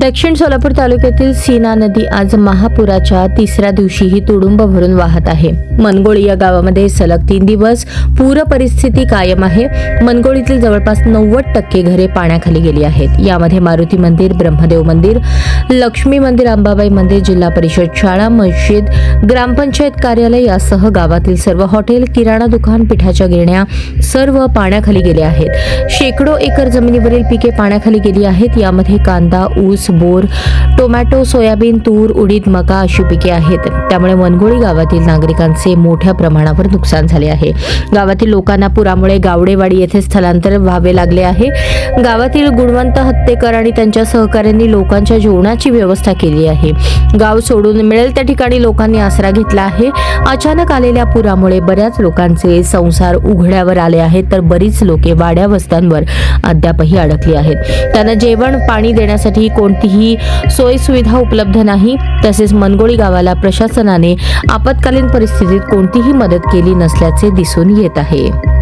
दक्षिण सोलापूर तालुक्यातील सीना नदी आज महापुराच्या तिसऱ्या दिवशीही तुडुंब भरून वाहत आहे. मनगोळी या गावामध्ये सलग तीन दिवस पूर परिस्थिती कायम आहे. मनगोळीतील जवळपास नव्वद टक्के घरे पाण्याखाली गेली आहेत. यामध्ये मारुती मंदिर ब्रह्मदेव मंदिर लक्ष्मी मंदिर अंबाबाई मंदिर जिल्हा परिषद शाळा मस्जिद ग्रामपंचायत कार्यालय यासह गावातील सर्व हॉटेल किराणा दुकान पिठाच्या गिरण्या सर्व पाण्याखाली गेल्या आहेत. शेकडो एकर जमिनीवरील पिके पाण्याखाली गेली आहेत. यामध्ये कांदा ऊस बोर टोमॅटो सोयाबीन तूर उडीद मका अशी पिके आहेत. त्यामुळे मनगोळी गावातील नागरिकांचे मोठ्या प्रमाणावर नुकसान झाले आहे. गावातील लोकांना पुरामुळे गावडेवाडी येथे स्थलांतर व्हावे लागले आहे. गावातील गुणवंत हत्तेकर आणि त्यांच्या सहकाऱ्यांनी लोकांच्या जेवणाची व्यवस्था केली आहे. गाव सोडून मिळेल त्या ठिकाणी लोकांनी आसरा घेतला आहे. अचानक आलेल्या पुरामुळे बऱ्याच लोकांचे संसार उघड्यावर आले आहेत तर बरीच लोके वाड्या वस्त्यांवर अद्यापही अडकली आहेत. त्यांना जेवण पाणी देण्यासाठी कोण कोणतीही सोयीसुविधा उपलब्ध नाही. तसेच मनगोळी गावाला प्रशासनाने आपत्कालीन परिस्थितीत कोणतीही मदत केली नसल्याचे दिसून येत आहे.